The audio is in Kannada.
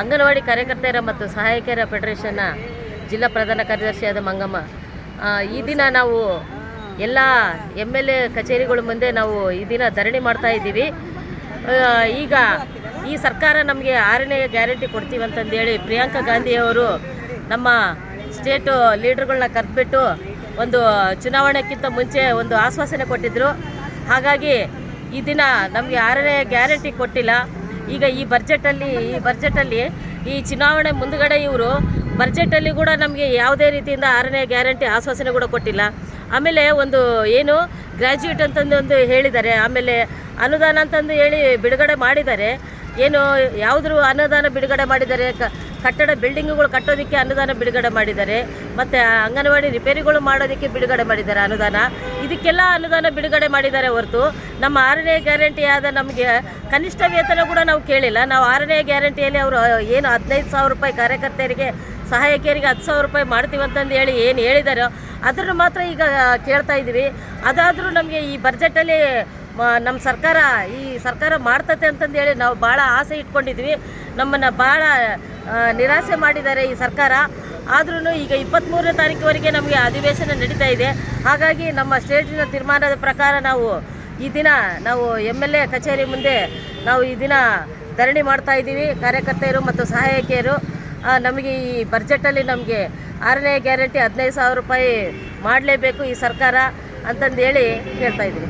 ಅಂಗನವಾಡಿ ಕಾರ್ಯಕರ್ತೆಯರ ಮತ್ತು ಸಹಾಯಕಿಯರ ಫೆಡರೇಷನ್ನ ಜಿಲ್ಲಾ ಪ್ರಧಾನ ಕಾರ್ಯದರ್ಶಿಯಾದ ಮಂಗಮ್ಮ. ಈ ದಿನ ನಾವು ಎಲ್ಲ ಎಂ ಎಲ್ ಎ ಕಚೇರಿಗಳ ಮುಂದೆ ನಾವು ಈ ದಿನ ಧರಣಿ ಮಾಡ್ತಾ ಇದ್ದೀವಿ. ಈಗ ಈ ಸರ್ಕಾರ ನಮಗೆ ಆರನೇ ಗ್ಯಾರಂಟಿ ಕೊಡ್ತೀವಿ ಅಂತಂದೇಳಿ ಪ್ರಿಯಾಂಕಾ ಗಾಂಧಿಯವರು ನಮ್ಮ ಸ್ಟೇಟು ಲೀಡರ್ಗಳನ್ನ ಕರೆದ್ಬಿಟ್ಟು ಒಂದು ಚುನಾವಣೆಕ್ಕಿಂತ ಮುಂಚೆ ಒಂದು ಆಶ್ವಾಸನೆ ಕೊಟ್ಟಿದ್ದರು ಹಾಗಾಗಿ ಈ ದಿನ ನಮಗೆ ಆರನೇ ಗ್ಯಾರಂಟಿ ಕೊಟ್ಟಿಲ್ಲ. ಈಗ ಈ ಬಜೆಟಲ್ಲಿ ಈ ಬಜೆಟಲ್ಲಿ ಈ ಚುನಾವಣೆ ಮುಂದುಗಡೆ ಇವರು ಬಜೆಟಲ್ಲಿ ಕೂಡ ನಮಗೆ ಯಾವುದೇ ರೀತಿಯಿಂದ ಆರನೇ ಗ್ಯಾರಂಟಿ ಆಶ್ವಾಸನೆ ಕೂಡ ಕೊಟ್ಟಿಲ್ಲ. ಆಮೇಲೆ ಒಂದು ಏನು ಗ್ರ್ಯಾಜುಯೇಟ್ ಅಂತಂದು ಒಂದು ಹೇಳಿದ್ದಾರೆ. ಆಮೇಲೆ ಅನುದಾನ ಅಂತಂದು ಹೇಳಿ ಬಿಡುಗಡೆ ಮಾಡಿದ್ದಾರೆ. ಏನು ಯಾವುದ್ರ ಅನುದಾನ ಬಿಡುಗಡೆ ಮಾಡಿದ್ದಾರೆ. ಕ- ಕಟ್ಟಡ ಬಿಲ್ಡಿಂಗ್ಗಳು ಕಟ್ಟೋದಕ್ಕೆ ಅನುದಾನ ಬಿಡುಗಡೆ ಮಾಡಿದ್ದಾರೆ. ಮತ್ತು ಅಂಗನವಾಡಿ ರಿಪೇರಿಗಳು ಮಾಡೋದಕ್ಕೆ ಬಿಡುಗಡೆ ಮಾಡಿದ್ದಾರೆ ಅನುದಾನ. ಇದಕ್ಕೆಲ್ಲ ಅನುದಾನ ಬಿಡುಗಡೆ ಮಾಡಿದ್ದಾರೆ ಹೊರತು ನಮ್ಮ ಆರನೇ ಗ್ಯಾರಂಟಿಯಾದ ನಮಗೆ ಕನಿಷ್ಠ ವೇತನ ಕೂಡ ನಾವು ಕೇಳಿಲ್ಲ. ನಾವು ಆರನೇ ಗ್ಯಾರಂಟಿಯಲ್ಲಿ ಅವರು ಏನು ಹದಿನೈದು ಸಾವಿರ ರೂಪಾಯಿ ಕಾರ್ಯಕರ್ತೆಯರಿಗೆ, ಸಹಾಯಕಿಯರಿಗೆ ಹತ್ತು ಸಾವಿರ ರೂಪಾಯಿ ಮಾಡ್ತೀವಿ ಅಂತಂದು ಹೇಳಿ ಏನು ಹೇಳಿದಾರೋ ಅದನ್ನು ಮಾತ್ರ ಈಗ ಕೇಳ್ತಾ ಇದ್ದೀವಿ. ಅದಾದರೂ ನಮಗೆ ಈ ಬಜೆಟಲ್ಲಿ ನಮ್ಮ ಸರ್ಕಾರ ಈ ಸರ್ಕಾರ ಮಾಡ್ತತೆ ಅಂತಂದು ಹೇಳಿ ನಾವು ಭಾಳ ಆಸೆ ಇಟ್ಕೊಂಡಿದ್ವಿ ನಮ್ಮನ್ನು ಭಾಳ ನಿರಾಸೆ ಮಾಡಿದ್ದಾರೆ ಈ ಸರ್ಕಾರ. ಆದ್ರೂ ಈಗ ಇಪ್ಪತ್ತ್ಮೂರನೇ ತಾರೀಕುವರೆಗೆ ನಮಗೆ ಅಧಿವೇಶನ ನಡೀತಾ ಇದೆ. ಹಾಗಾಗಿ ನಮ್ಮ ಸ್ಟೇಟಿನ ತೀರ್ಮಾನದ ಪ್ರಕಾರ ನಾವು ಈ ದಿನ ನಾವು ಎಂ ಎಲ್ ಎ ಕಚೇರಿ ಮುಂದೆ ನಾವು ಈ ದಿನ ಧರಣಿ ಮಾಡ್ತಾ ಇದ್ದೀವಿ, ಕಾರ್ಯಕರ್ತೆಯರು ಮತ್ತು ಸಹಾಯಕಿಯರು. ನಮಗೆ ಈ ಬಜೆಟಲ್ಲಿ ನಮಗೆ ಆರನೇ ಗ್ಯಾರಂಟಿ ಹದಿನೈದು ಸಾವಿರ ರೂಪಾಯಿ ಮಾಡಲೇಬೇಕು ಈ ಸರ್ಕಾರ ಅಂತಂದು ಹೇಳಿ ಕೇಳ್ತಾ ಇದ್ದೀವಿ.